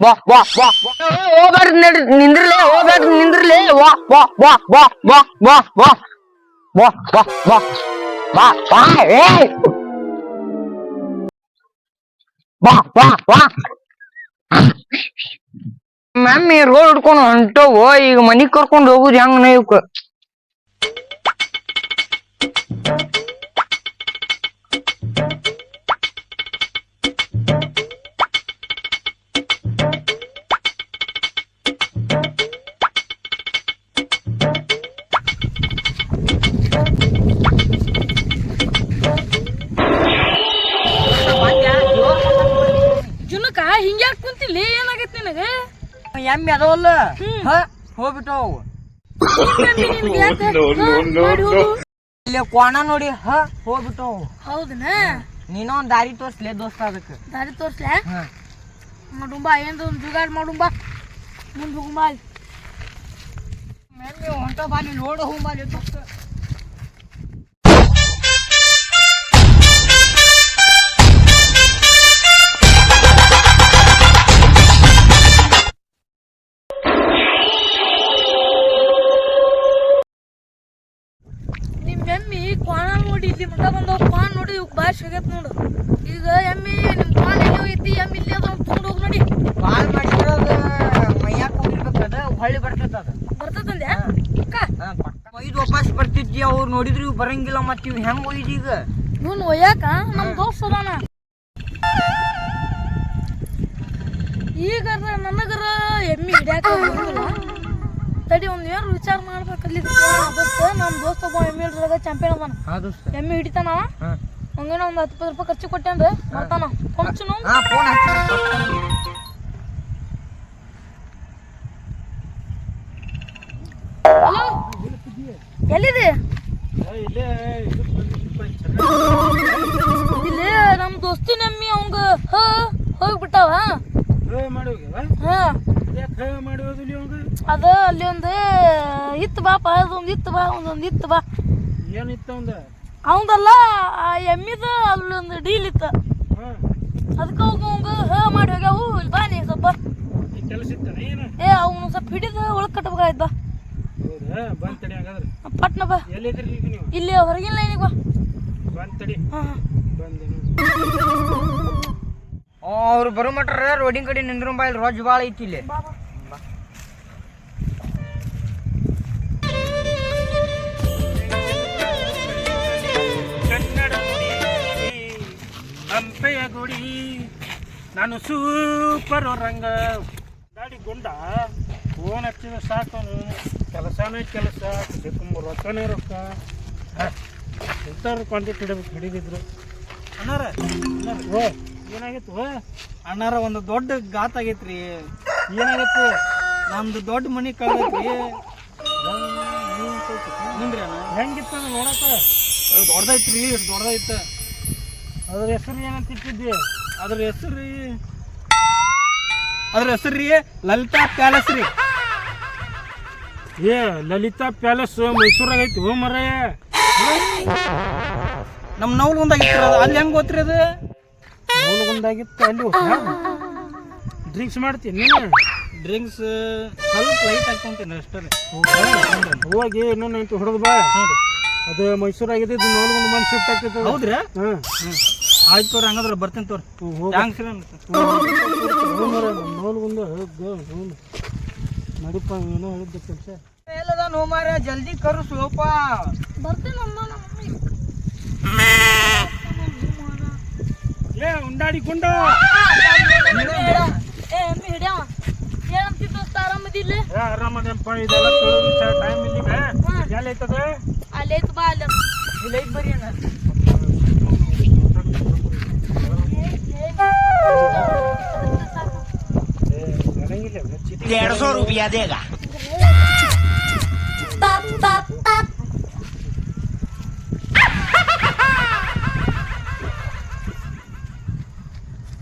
ವಾ ವಾ ವಾ ಹೋಗ್ಬೇಡ್ರಿ ನಡ್ರಿ ನಿಂದ್ರಲೇ ಹೋಗ್ಬೇಡ್ರಿ ನಿಂದ್ರಲೇ ವಾ ವಾ ವಾ ವಾ ವಾ ವಾ ವಾ ವಾ ವಾ ವಾ ವಾ ವಾ ಏ ವಾ ವಾ ವಾ ಮಮ್ಮಿ ರೋಡ್ ಹಿಡ್ಕೊಂಡು ಹೊಂಟವು ಈಗ ಮನಿಗ್ ಕರ್ಕೊಂಡು ಹೋಗುದು ಹೆಂಗ್ ಇವಕ್ಕ ಎಮ್ಮಿ ಅದವಲ್ಲ ಹ್ಮ್. ಹ? ಹೋಗ್ಬಿಟ್ಟವು ಇಲ್ಲಿ ಕೋಣ ನೋಡಿ. ಹ? ಹೋಗ್ಬಿಟ್ಟವು ಹೌದನ? ನೀನೋ ಒಂದ್ ದಾರಿ ತೋರ್ಸ್ಲೆ ದೋಸ್ತ ಅದಕ್ಕೆ. ದಾರಿ ತೋರ್ಸ್ಲೆ? ಮಾಡುಂಬ ಏನ್ದು ಒಂದ್ ಜುಗಾಡ್ ಮಾಡುಂಬಾ ಮುಂದ್ ಹೋಗುಂಬಾ. ಎಮ್ಮಿ ಹೊಂಟ ಬಾಲಿ ನೋಡು ಹೂ ಬಾಲಿ ದೋಸ್ತ ನೋಡಿ ಇಲ್ಲಿ ಬಂದವ್ ಪಾನ್ ನೋಡಿ ಇವ್ ಬಾಯ್ ಸಿಗತ್ ನೋಡು. ಈಗ ಎಮ್ಮಿ ನಿಮ್ ಪಾನ್ ಎಲ್ಲಿ ಹೋಗೈತಿ? ಎಮ್ಮಿ ಇಲ್ಲಿ ಅದ ತಗೊಂಡ್ ಹೋಗ್ ನೋಡಿ. ಪಾನ್ ಮಾಡಿರೋದ ಮೈಯಾಕ ಹೋಗಿರ್ಬೇಕದ ಹೊಳ್ಳಿ ಬರ್ತೈತ ಅದ. ಬರ್ತದಂದೆ ಅಕ್ಕ. ಒಯ್ದು ವಾಪಸ್ ಬರ್ತಿದ್ದಿ ಅವ್ರು ನೋಡಿದ್ರು ಇವ್ ಬರಂಗಿಲ್ಲ ಮತ್ತೆ ಇವ್ ಹೆಂಗ್ ಒಯ್ದು ಈಗ? ಇವನ್ ಒಯ್ಯಾಕ? ನಮ್ ದೋಸ್ತ ಅದಾನ. ಈಗರ ನನಗರ ಎಮ್ಮಿ ಹಿಡ್ಯಾಕ ತಡಿ ಒಂದು ಏನು ವಿಚಾರ ಮಾಡ್ಬೇಕಲ್ಲಿ ದೋಸ್ತ ನಮ್ ದೋಸ್ತ ಒಬ್ಬ ಎಮ್ಮಿ ಹಿಡಿದ್ರಾಗ ಚಾಂಪಿಯನ್ ಅದಾನ. ಹಾ ದೋಸ್ತ? ಎಮ್ಮಿ ಹಿಡಿತಾನ? ಹಂಗೇನೋ ಒಂದ್ ಹತ್ತು ರೂಪಾಯಿ ಖರ್ಚು ಕೊಟ್ಟೆ ಮಾಡ್ತಾನ. ಕೊಂಚು ಹಾ ಫೋನ್ ಹಚ್ಚಿ. ಎಲ್ಲಿದೆ? ಇಲ್ಲಿ ನಮ್ಮ ದೋಸ್ತಿನ ಎಮ್ಮಿ ಅವಂಗ ಹ ಹೋಗ್ಬಿಟ್ಟಾವ. ಹಾ. ಅದ ಅಲ್ಲಿ ಒಂದು ಇತ್ತು ಬಾಪ ಅದೊಂದು ಇತ್ತು ಬಾ ಒಂದೊಂದು ಇತ್ತು ಬಾ. ಅವಂದಲ್ಲ ಆ ಎಮ್ಮಿದ ಅಲ್ಲೊಂದು ಡೀಲ್ ಇತ್ತು. ಅದಕ್ಕೆ ಅವಾಗ ಹ ಮಾಡಿ ಹೋಗ್ಯಾವು ಇಲ್ಲಿ ಬಾ ನೀ ಸ್ವಲ್ಪ. ಏ ಅವನು ಸ್ವಲ್ಪ ಹಿಡಿದು ಒಳಗ್ ಕಟ್ಟಬೇಕಾಯ್ತು ಬಾ. ಪಟ್ನ ಬಾ. ಇಲ್ಲಿ ಹೊರಗಿನ ಲೈನಿಗೆ ಬಾ. ಹಾ ಹಾ. ಅವ್ರು ಬರೋ ಮಟ್ರ ರೋಡಿನ ಕಡೆ ನಿಂದ್ರು ಬಾ ಇಲ್ಲಿ. ರೋಜ್ ಭಾಳ ಐತಿ ಇಲ್ಲಿ ಹಂಪೆಯ ಗುಡಿ ನಾನು ಸೂಪರ್ ರಂಗ. ಗಾಡಿ ಗುಂಡ ಫೋನ್ ಹಚ್ಚಿದ ಸಾಕು ಕೆಲಸನೇ ಕೆಲಸ ತುಂಬ ರೊಕ್ಕನೇ ರೊಕ್ಕ. ಇಂಥವ್ರು ಕ್ವಾಂಟಿಟಿ ಹಿಡಬೇಕು ಹಿಡಿದಿದ್ರು ಅಣ್ಣಾರ ಅಣ್ಣಾರ, ಓ ಏನಾಗಿತ್ತು ಅಣ್ಣಾರ ಒಂದು ದೊಡ್ಡ ಗಾತ ಆಗೈತ್ರಿ. ಏನಾಗಿತ್ತು ನಮ್ದು ದೊಡ್ಡ ಮನಿ ಕಳ್ದೈತ್ರಿ. ಹೆಂಗಿತ್ತ ಅಣ್ಣ ಅದು ನೋಡಕ್ಕ ದೊಡ್ಡದೈತ್ರಿ, ದೊಡ್ಡದೈತ. ಅದ್ರ ಹೆಸರು ಏನಂತ ಇಟ್ಟಿದ್ದಿ? ಅದ್ರ ಹೆಸರು ರೀ ಅದ್ರ ಹೆಸರು ರೀ ಲಲಿತಾ ಪ್ಯಾಲೇಸ್ ರೀ. ಏ, ಲಲಿತಾ ಪ್ಯಾಲೇಸ್ ಮೈಸೂರಾಗ ಐತಿ ಹೋ ಮರ. ನಮ್ಮ ನವಲ್ಗುಂದಾಗಿತ್ತು ಅದು. ಅಲ್ಲಿ ಹೆಂಗ್ ಗೊತ್ತ್ರಿ ಅದು? ಮೂಲಗೊಂದಾಗಿತ್ತು ಅಲ್ಲಿ ಡ್ರಿಂಕ್ಸ್ ಮಾಡ್ತೀನಿ ನೀನು? ಡ್ರಿಂಕ್ಸ್ ಸ್ವಲ್ಪ ಲೈಟ್ ಹಾಕೊಂತೀನಿ ಅಷ್ಟೇ ಹೋಗಿ ಇನ್ನೊಂದು ನೈಂಟಿ ಹೊಡೆದು ಬಾ. ಅದು ಮೈಸೂರಾಗಿದೆ ಇದು ನೋಡ್ಕೊಂಡು ಬಂದು ಶಿಫ್ಟ್ ಆಗ್ತೈತೆ. ಹೌದ್ರಿ? ಹಾಂ. ಆಯ್ತು ತೋರಿ ಹಂಗಂದ್ರೆ ಬರ್ತೀನಿ ತೋರಿ. ಹೋಗಿ. ಥ್ಯಾಂಕ್ಸ್ ರೀ ನೋಡ್ಕೊಂಡು ನಡಿಪ ಏನೋ ಹೇಳಿದ್ದೆ ಕೆಲಸ. ಎಲ್ಲದ ನೋ ಮಾರ ಜಲ್ದಿ ಕರು ಸೋಪಾ ಬರ್ತೇನೆ ಅಮ್ಮ ನಮ್ಮ ಮಮ್ಮಿ ಏ ಉಂಡಾಡಿ ಗುಂಡ ಏ ಎಮ್ಮಿ ಹಿಡ್ಯಾವ ಏನಂತಿ ದೋಸ್ತ ಆರಾಮದಿಲ್ಲ ಏ ಆರಾಮದಪ್ಪ ಇದೆಲ್ಲ ತಿಳಿದ ಟೈಮ್ ಇಲ್ಲಿಗೆ ಎಲ್ಲಿ ಐತದ ಅಲ್ಲಿ ಐತ್ ಬಾ ಅಲ್ಲಿ ಇಲ್ಲ ಐತ್ ಬರೀ ಅಣ್ಣ ಏ, ಬರಂಗಿಲ್ಲ, ಚಿಟಿಕೆ रुपया देगा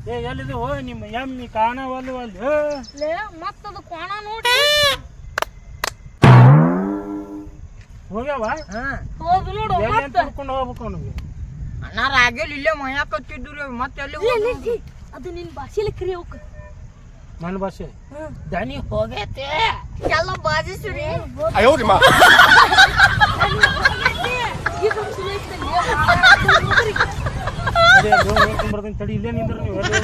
ಏ ಎಲ್ಲಿದು? ಹೋ ನಿಮ್ಮ ಎಮ್ಮಿ ಕಾಣವಲ್ಲು ಅಲ್ಲಿ ಲೇ ಮತ್ತದ ಕೋಣ ನೋಡಿ. ಹೋಗ್ಯಾವ? ಹೌದು ನೋಡು ಮತ್ತೆ. ಕರ್ಕೊಂಡು ಹೋಗ್ಬೇಕು ಅವನಿಗೆ? ಅಣ್ಣ ರಾಗೇಲ್ ಇಲ್ಲೇ ಮಯಾಕತ್ತಿದ್ರು ಮತ್ತೆ ಎಲ್ಲಿ ಲೇ, ಅದು ನಿನ್ನ ಭಾಷೆಲಿ ಕರಿ ಅವಕ್ಕ ನನ್ನ ಭಾಷೆ ದನಿ ಹೋಗೈತೆ. ಎಲ್ಲ ಬಾಜಿ ಸುರಿ ಅದೇ ನೋಡ್ಕೊಂಡ್ಬರ್ತೀನಿ ತಡಿ ಇಲ್ಲೇ ನಿಂದ್ರೆ ನೀವು ಎಲ್ಲಿ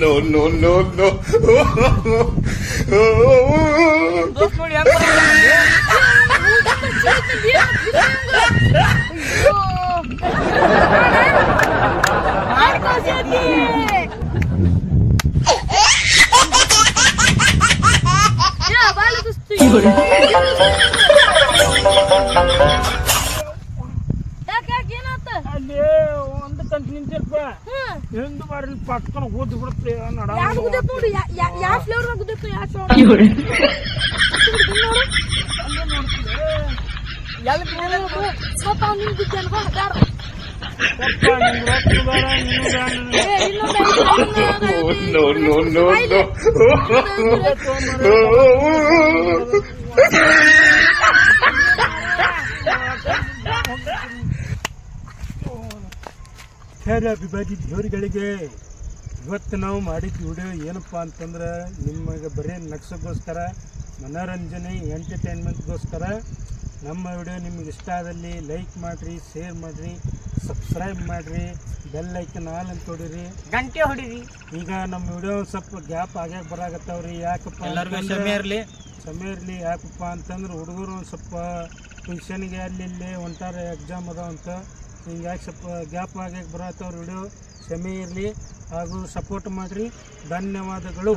no, no, no, no. ದೋಸ್ತ್ ನೋಡಿ ಹೆಂಗ್ ಬಂದ? ಯಾಕೆ ಯಾಕೆ ಏನಾತ ಅಲ್ಲಿ ಒಂದು ಕಂತು ನಿಂತಿರ್ಪ ಹ್ಮ್. ಮಾಡಿ ಪಟ್ಕೊಂಡು ಓದಿ ಬಿಡುತ್ತೆ ನಡ ಯಾವ ಫ್ಲೇವರ್ ಗುದ್ದೈತು ಯಾವ ಫ್ಲೇವರ್ ಅವ್ನು ನಿನ್ ಗುದ್ದೆ ಅನ್ಕೊ. ಏ, ಇನ್ನೊಂದ್ no, no, no, no. Kher ಅಭಿಮಾನಿ ದೇವರುಗಳಿಗೆ ಇವತ್ತು ನಾವು ಮಾಡಿದ ವಿಡಿಯೋ ಏನಪ್ಪ ಅಂತಂದ್ರೆ ನಿಮಗೆ ಬರೀ ನಗ್ಸೋಕ್ಕೋಸ್ಕರ ಮನೋರಂಜನೆ ಎಂಟರ್ಟೈನ್ಮೆಂಟ್ಗೋಸ್ಕರ ನಮ್ಮ ವಿಡಿಯೋ ನಿಮ್ಗೆ ಇಷ್ಟ ಆದಲ್ಲಿ ಲೈಕ್ ಮಾಡಿರಿ ಶೇರ್ ಮಾಡಿರಿ ಸಬ್ಸ್ಕ್ರೈಬ್ ಮಾಡಿರಿ ಬೆಲ್ ಐಕನ್ ನಾಲ್ ಅಂತ ಹೊಡೀರಿ ಗಂಟೆ ಹೊಡಿರಿ. ಈಗ ನಮ್ಮ ವಿಡಿಯೋ ಸ್ವಲ್ಪ ಗ್ಯಾಪ್ ಆಗ್ಯಾಕ ಬರಾಕತ್ತಾವ್ರಿ. ಯಾಕಪ್ಪ ಎಲ್ಲರಿಗೂ ಕ್ಷಮೆ ಇರಲಿ. ಸಮಯ ಇರಲಿ. ಯಾಕಪ್ಪ ಅಂತಂದ್ರೆ ಹುಡುಗರು ಒಂದು ಸ್ವಲ್ಪ ಟ್ಯೂಷನ್ಗೆ ಅಲ್ಲಿ ಇಲ್ಲಿ ಹೊಂಟಾರ ಎಕ್ಸಾಮ್ ಅದಾವ ಅಂತ. ಹಿಂಗಾಗಿ ಸ್ವಲ್ಪ ಗ್ಯಾಪ್ ಆಗ್ಯಾಕ ಬರತ್ತವ್ರ ವಿಡಿಯೋ. ಸಮಯ ಇರಲಿ. ಹಾಗೂ ಸಪೋರ್ಟ್ ಮಾಡಿರಿ. ಧನ್ಯವಾದಗಳು.